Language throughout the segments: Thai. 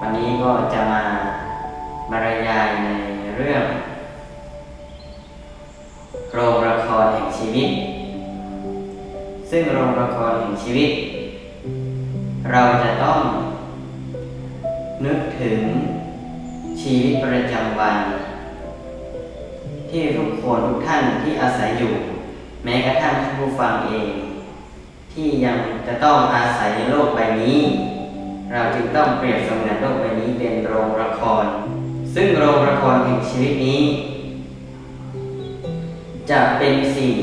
วันนี้ก็จะมาบรรยายในเรื่องโรงละครแห่งชีวิต ซึ่งโรงละครแห่งชีวิต เราจะต้องนึกถึงชีวิตประจำวัน ที่ทุกคนทุกท่านที่อาศัยอยู่ แม้กระทั่งท่านผู้ฟังเอง ที่ยังจะต้องอาศัยในโลกใบนี้ เราจึงต้องเปรียบเสมือนโลกใบนี้เป็นโรงละคร ซึ่งโรงละครแห่งชีวิตนี้ จะเป็นสิ่ง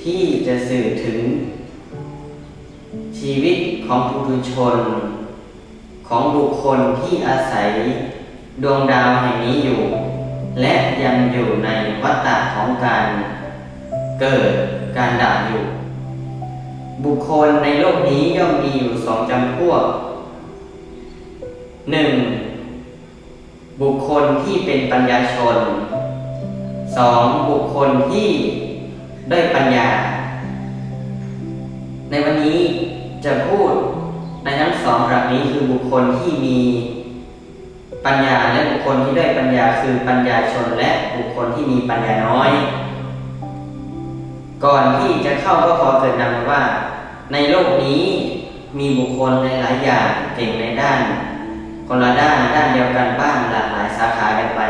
ที่จะสื่อถึง ชีวิตของผู้ทุชน ของบุคคลที่อาศัยดวงดาวแห่งนี้อยู่ และยังอยู่ในวัฏฏะของการเกิดการดับอยู่ บุคคลในโลกนี้ย่อมมีอยู่สองจำพวก หนึ่งบุคคลที่เป็นปัญญาชนสองบุคคลที่ด้วยปัญญา ในวันนี้จะพูดในทั้งสองระดับนี้คือบุคคลที่มีปัญญาและบุคคลที่ได้ปัญญาคือปัญญาชนและบุคคลที่มีปัญญาน้อย ก่อนที่จะเข้าก็ขอเกิดนำว่า ในโลกนี้มีบุคคลหลายอย่างเก่งในด้าน คนละด้านด้านเดียวกันบ้างหลากหลายสาขากันไป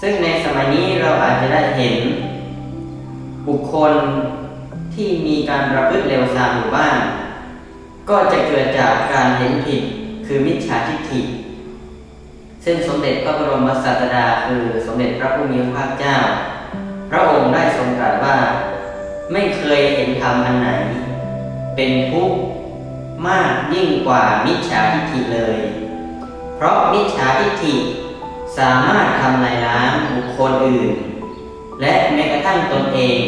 ซึ่งในสมัยนี้เราอาจจะได้เห็น บุคคลที่มีการประพฤติเร็วซามอยู่บ้าง ก็จะเกิดจากการเห็นผิดคือมิจฉาทิฏฐิซึ่งสมเด็จพระบรมศาสดาคือสมเด็จพระผู้มีพระภาคเจ้า พระองค์ได้ทรงตรัสว่า ไม่เคยเห็นธรรมอันไหน เป็นทุกข์ มากยิ่งกว่ามิจฉาทิฏฐิเลย เพราะมิจฉาทิฏฐิสามารถทำลายล้างบุคคลอื่น และแม้กระทั่งตนเอง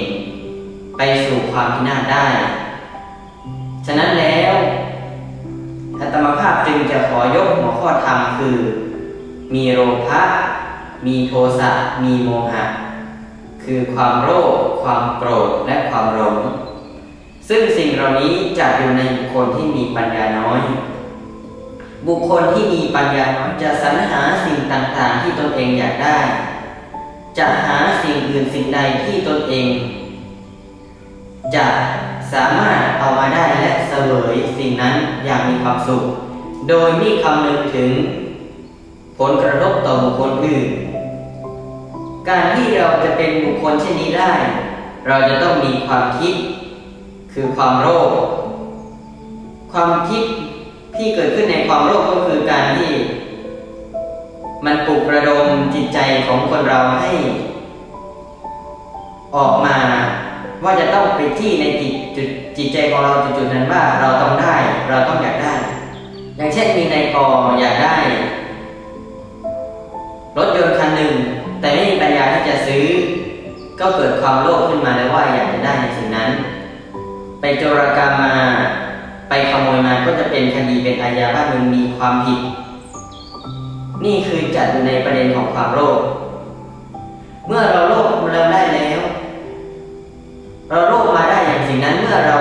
ไปสู่ความพินาศได้ ฉะนั้นแล้วอาตมภาพจึงจะขอยกหัวข้อธรรมคือ มีโลภะมีโทสะมีโมหะ คือความโลภความโกรธและความหลง ซึ่งสิ่งเหล่านี้จะอยู่ในบุคคลที่มีปัญญาน้อย บุคคลที่มีปัญญาน้อยจะสรรหาสิ่งต่างๆ ที่ตนเองอยากได้ จะหาสิ่งอื่นสิ่งใดที่ตนเอง จะสามารถเอามาได้และเสวยสิ่งนั้นอย่างมีความสุข โดยไม่คำนึงถึง ผลกระทบต่อบุคคลอื่น การที่เราจะเป็นบุคคลเช่นนี้ได้ เราจะต้องมีความคิด คือความโลภความคิดที่เกิดขึ้นในความโลภก็คือการที่ มันปลุกระดมจิตใจของคนเราให้ ออกมาว่าจะต้องไปที่ในจิตจุดจิตใจของเราจุดๆนั้นว่าเราต้องได้ เราต้องอยากได้ อย่างเช่นมีในกออยากได้ รถยนต์คันหนึ่ง แต่ไม่มีปัญญาที่จะซื้อ ก็เกิดความโลภขึ้นมาแล้วว่าอยาก ไปโจรกรรมมา ไปขโมยมาก็จะเป็นคดีเป็นอาญาบ้านเมืองมีความผิด นี่คือจัดอยู่ในประเด็นของความโลภเมื่อเราโลภเราได้แล้ว เราโลภมาได้อย่างสิ่งนั้นเมื่อเรา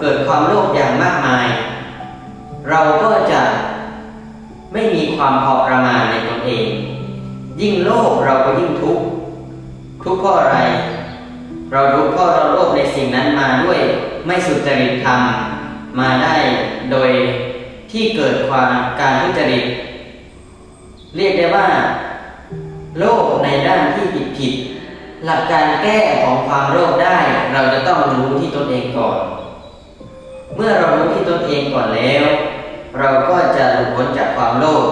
เกิดความโลภอย่างมากมาย เราก็จะไม่มีความพอประมาณในตนเอง ยิ่งโลภเราก็ยิ่งทุกข์ทุกข์เพราะอะไร เราทุกข์เพราะเราโลภในสิ่งนั้นมาด้วยไม่สุจริตธรรมมาได้โดยที่เกิดความการทุจริต เรียกได้ว่า โลภในด้านที่ผิดผิดหลักการแก้ของความโลภได้ เราจะต้องรู้ที่ตนเองก่อน เมื่อเรารู้ที่ตนเองก่อนแล้ว เราก็จะหลุดพ้นจากความโลภ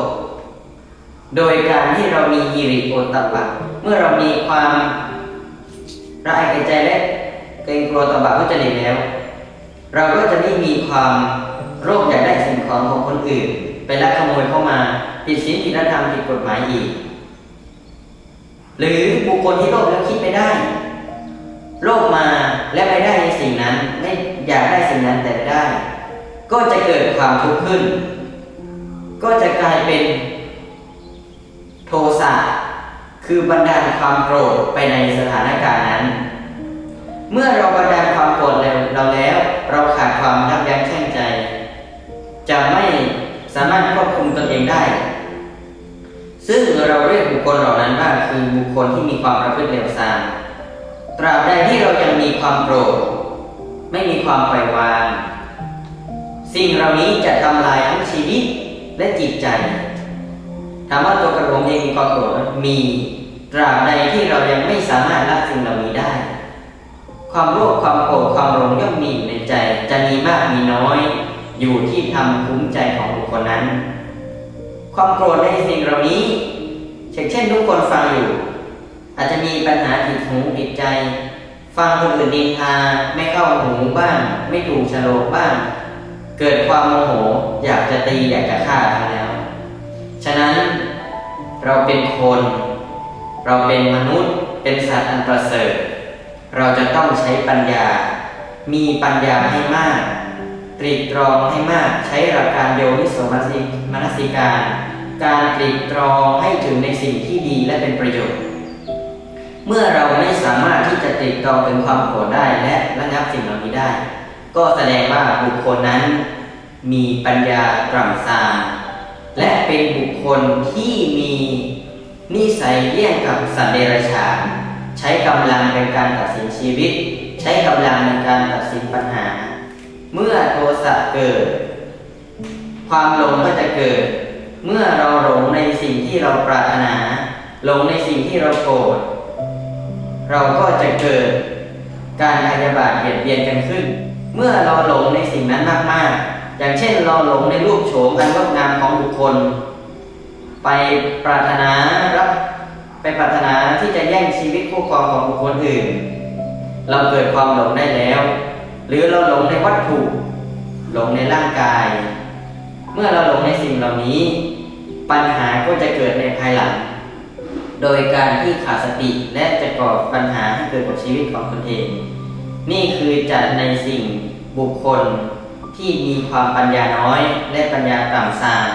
โดยการที่เรามีฮิริโอตตปปะเมื่อเรามีความ ละอายแก่ใจและเกรงกลัวต่อบาปทุจริตแล้ว เราก็จะไม่มีความโลภอยากได้สิ่งของของคนอื่น ไปลักขโมยเข้ามาผิดศีลผิดธรรมผิดกฎหมายอีก หรือบุคคลที่โลภแล้วคิดไม่ได้ โลภมาและไม่ได้ในสิ่งนั้นไม่อยากได้สิ่งนั้นแต่ได้ ก็จะเกิดความทุกข์ขึ้น ก็จะกลายเป็นโทสะ คือบันดาลความโกรธไปในสถานการณ์นั้น เมื่อเราบันดาลความโกรธเราแล้ว เราขาดความยับยั้งชั่งใจ จะไม่สามารถควบคุมตนเองได้ ซึ่งเราเรียกบุคคลเหล่านั้นว่าคือบุคคลที่มีความประพฤติเลวทรามตราบใดที่เรายังมีความโกรธไม่มีความปล่อยวาง สิ่งเหล่านี้จะทำลายทั้งชีวิตและจิตใจถามว่าตัวกระผมเองมีความโกรธมี ตราบใดที่เรายังไม่สามารถละสิ่งเหล่านี้ได้ ความโลภความโกรธความหลงย่อมมีอยู่ในใจ จะมีมากมีน้อย อยู่ที่ทำคุ้มใจของบุคคลนั้น ความโกรธในสิ่งเหล่านี้เช่นเช่นทุกคนฟังอยู่ อาจจะมีปัญหาผิดหูผิดใจ ฟังคนอื่นดินทาไม่เข้าหูบ้าง ไม่ถูกฉลกบ้าง เกิดความโมโหอยากจะตีอยากจะฆ่าทั้งแล้ว ฉะนั้นเราเป็นคน เราเป็นมนุษย์เป็นสัตว์อันประเสริฐ เราจะต้องใช้ปัญญา มีปัญญาให้มาก ตรีตรองให้มากใช้หลักการโยนิโสมนสิมนสิการ การตรีตรองให้ถึงในสิ่งที่ดีและเป็นประโยชน์ เมื่อเราไม่สามารถที่จะตรีตรองถึงความโกรธได้และระงับสิ่งเหล่านี้ได้ ก็แสดงว่าบุคคลนั้น มีปัญญาตร่ำซามและเป็นบุคคลที่มี นิสัยเยี่ยงกับสัตว์เดรัจฉาน ใช้กำลังในการตัดสินชีวิต ใช้กำลังในการตัดสินปัญหา เมื่อโทสะเกิด ความหลงก็จะเกิด เมื่อเราหลงในสิ่งที่เราปรารถนาหลงในสิ่งที่เราโกรธเราก็จะเกิดการพยาบาทเบียดเบียนกันขึ้น เมื่อเราหลงในสิ่งนั้นมากๆ อย่างเช่นเราหลงในรูปโฉมอันงดงามของบุคคล ไปปรารถนารับไปปรารถนาที่จะแย่งชีวิตคู่ครองของบุคคลอื่น เราเกิดความหลงได้แล้ว หรือเราหลงในวัตถุ หลงในร่างกาย เมื่อเราหลงในสิ่งเหล่านี้ ปัญหาก็จะเกิดในภายหลัง โดยการที่ขาดสติและจะก่อปัญหาให้เกิดกับชีวิตของตนเอง นี่คือจัดในสิ่งบุคคลที่มีความปัญญาน้อยและปัญญาต่ำทราม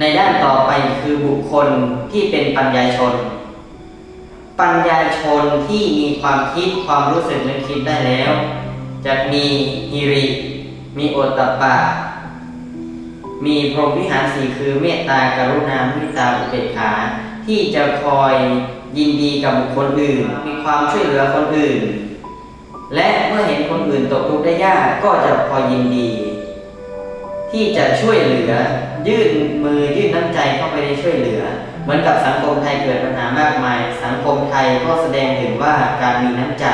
ในด้านต่อไปคือบุคคลที่เป็นปัญญาชน ปัญญาชนที่มีความคิดความรู้สึกนึกคิดได้แล้วจะมีฮิริ มีโอตตปปะ มีพรหมวิหารสีคือเมตตากรุณามุทิตาอุเบกขา ที่จะคอยยินดีกับบุคคลอื่น มีความช่วยเหลือคนอื่น และเมื่อเห็นคนอื่นตกทุกข์ได้ยากก็จะคอยยินดี ที่จะช่วยเหลือ ยื่นมือยื่นน้ำใจเข้าไปในช่วยเหลือ เหมือนกับสังคมไทยเกิดปัญหามากมาย สังคมไทยก็แสดงเห็นว่าการมีน้ำใจ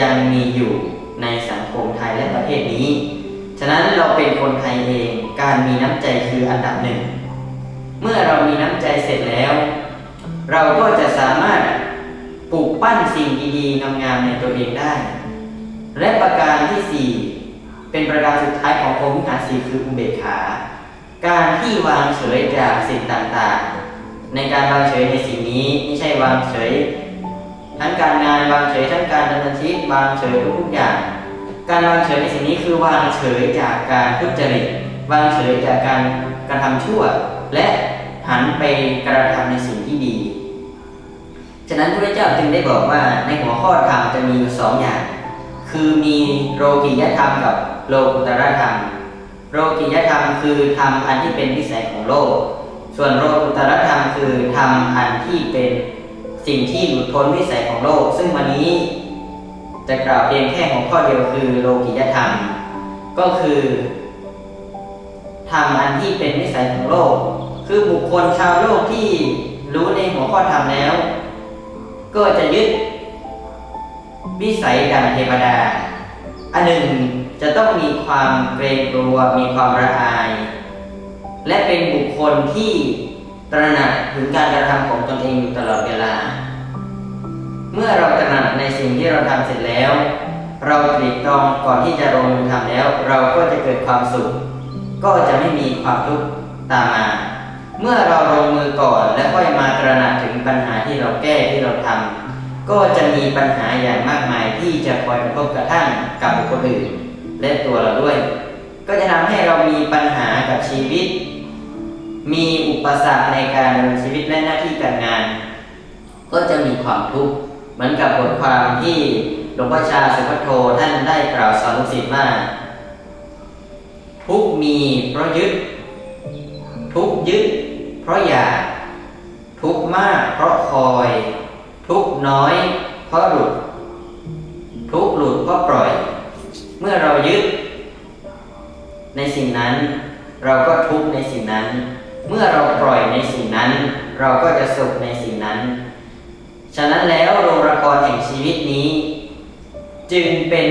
ยังมีอยู่ในสังคมไทยและประเทศนี้ ฉะนั้นเราเป็นคนไทยเองการมีน้ำใจคืออันดับหนึ่ง เมื่อเรามีน้ำใจเสร็จแล้ว เราก็จะสามารถปลูกปั้นสิ่งดีๆงามๆในตัวเองได้ และประการที่สี่เป็นประการสุดท้ายของพรหมวิหารสีคืออุเบกขา การที่วางเฉยจากสิ่งต่างๆ ในการวางเฉยในสิ่งนี้ไม่ใช่วางเฉย ทั้งการงานวางเฉยทั้งการดำเนินชีวิตวางเฉยทุกๆอย่าง การวางเฉยในสิ่งนี้คือวางเฉยจากการทุจริตวางเฉยจากการกระทำชั่ว และหันไปกระทำในสิ่งที่ดี ฉะนั้นพระเจ้าจึงได้บอกว่าในหัวข้อธรรมจะมีอยู่สองอย่าง คือมีโลกิยธรรมกับโลกุตรธรรม โลกิยธรรมคือธรรมอันที่เป็นวิสัยของโลก ส่วนโลกุตรธรรมคือธรรมอันที่เป็นสิ่งที่หลุดพ้นวิสัยของโลก ซึ่งวันนี้จะกล่าวเพียงแค่ของข้อเดียวคือโลกิยธรรม ก็คือธรรมอันที่เป็นวิสัยของโลก คือบุคคลชาวโลกที่รู้ในหัวข้อธรรมแล้ว ก็จะยึดวิสัยดังเทวดา อันหนึ่ง จะต้องมีความเกรงกลัวมีความระอาย และเป็นบุคคลที่ตระหนักถึงการกระทำของตนเองอยู่ตลอดเวลา เมื่อเราตระหนักในสิ่งที่เราทำเสร็จแล้ว เราตรีตรองก่อนที่จะลงมือทำแล้ว เราก็จะเกิดความสุข ก็จะไม่มีความทุกข์ตามมา เมื่อเราลงมือก่อนและค่อยมาตระหนักถึงปัญหาที่เราแก้ที่เราทำก็จะมีปัญหาอย่างมากมายที่จะคอยกระทบกระทั่งกับบุคคลอื่น และตัวเราด้วย ก็จะทำให้เรามีปัญหากับชีวิต มีอุปสรรคในการดำเนินชีวิตและหน้าที่การงาน ก็จะมีความทุกข์เหมือนกับบทความที่หลวงพ่อชาสุภัทโทท่านได้กล่าวสอนลูกศิษย์ว่าทุกมีเพราะยึด ทุกยึด เพราะอยาก ทุกมากเพราะคอย ทุกน้อย เพราะหลุด ทุกหลุดเพราะปล่อย เมื่อเรายึดในสิ่งนั้น เราก็ทุกข์ในสิ่งนั้น เมื่อเราปล่อยในสิ่งนั้น เราก็จะสุขในสิ่งนั้น ฉะนั้นแล้วโรงละครแห่งชีวิตนี้ จึงเป็น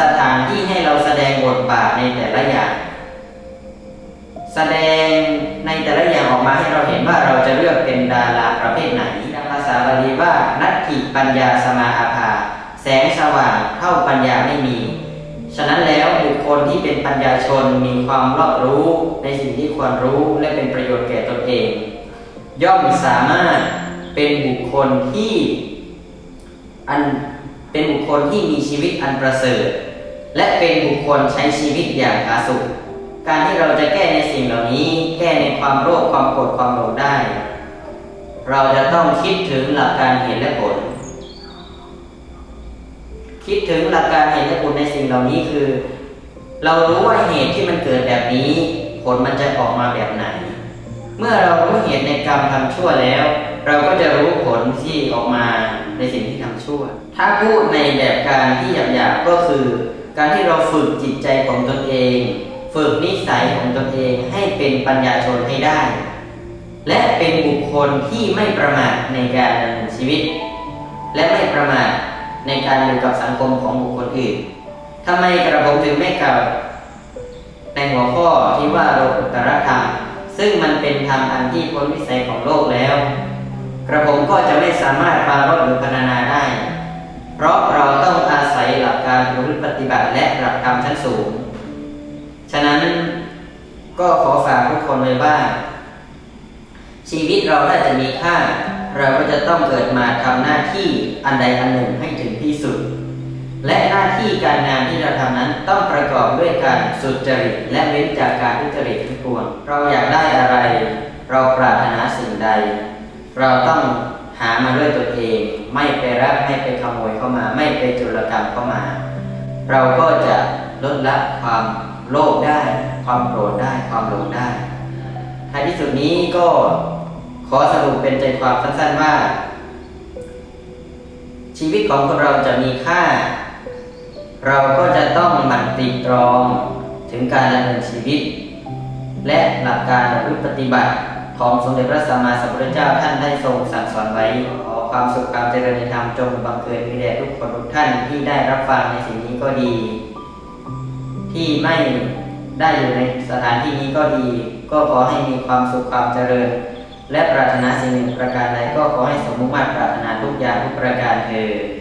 สถานที่ให้เราแสดงบทบาทในแต่ละอย่างแสดงในแต่ละอย่างออกมาให้เราเห็นว่าเราจะเลือกเป็นดาราประเภทไหนภาษาบาลีว่านัตถิปัญญาสมาอาภา แสงสว่างเท่าปัญญาไม่มี ฉะนั้นแล้วบุคคลที่เป็นปัญญาชนมีความรอบรู้ในสิ่งที่ควรรู้และเป็นประโยชน์แก่ตนเอง ย่อมสามารถเป็นบุคคลที่อันเป็นบุคคลที่มีชีวิตอันประเสริฐ และเป็นบุคคลใช้ชีวิตอย่างผาสุกการที่เราจะแก้ในสิ่งเหล่านี้ แก้ในความโลภความโกรธความหลงได้ เราจะต้องคิดถึงหลักการเหตุและผล คิดถึงหลักการเหตุและผลในสิ่งเหล่านี้คือ เรารู้ว่าเหตุที่มันเกิดแบบนี้ ผลมันจะออกมาแบบไหน เมื่อเรารู้เหตุในกรรมทำชั่วแล้ว เราก็จะรู้ผลที่ออกมาในสิ่งที่ทำชั่ว ถ้าพูดในแบบการที่หยาบๆก็คือ การที่เราฝึกจิตใจของตนเอง ฝึกนิสัยของตนเองให้เป็นปัญญาชนให้ได้ และเป็นบุคคลที่ไม่ประมาทในการดำเนินชีวิต และไม่ประมาท ในการอยู่กับสังคมของบุคคลอื่นทำไมกระผมถึงไม่กล่าวในหัวข้อที่ว่าโลกุตรธรรมซึ่งมันเป็นธรรมอันที่พ้นวิสัยของโลกแล้ว กระผมก็จะไม่สามารถปารบหรือพรรณนาได้ เพราะเราต้องอาศัยหลักการประพฤติปฏิบัติและหลักธรรมชั้นสูง ฉะนั้นก็ขอฝากทุกคนเลยว่า ชีวิตเราถ้าจะมีค่า เราก็จะต้องเกิดมาทำหน้าที่อันใดอันหนึ่งให้ถึงที่สุด และหน้าที่การงานที่เราทำนั้นต้องประกอบด้วยการสุจริตและเว้นจากการทุจริตทั้งปวงเราอยากได้อะไร เราปรารถนาสิ่งใด เราต้องหามาด้วยตัวเอง ไม่ไปรักไม่ไปขโมยเข้ามา ไม่ไปจุลกรรมเข้ามา เราก็จะลดละความโลภได้ ความโกรธได้ความหลงได้ท้ายที่สุดนี้ก็ ขอสรุปเป็นใจความสั้นๆว่า ชีวิตของคนเราจะมีค่า เราก็จะต้องหมั่นตรีตรองถึงการดำเนินชีวิต และหลักการประพฤติปฏิบัติของสมเด็จพระสัมมาสัมพุทธเจ้าท่านได้ทรงสั่งสอนไว้ขอความสุขความเจริญในธรรมจงบังเกิดมีแด่ทุกคนทุกท่านที่ได้รับฟังในสิ่งนี้ก็ดี ที่ไม่ได้อยู่ในสถานที่นี้ก็ดี ก็ขอให้มีความสุขความเจริญ และปรารถนาสิ่งหนึ่งประการใดก็ขอให้สมมุติมาตรปรารถนาทุกอย่างทุกประการเถิด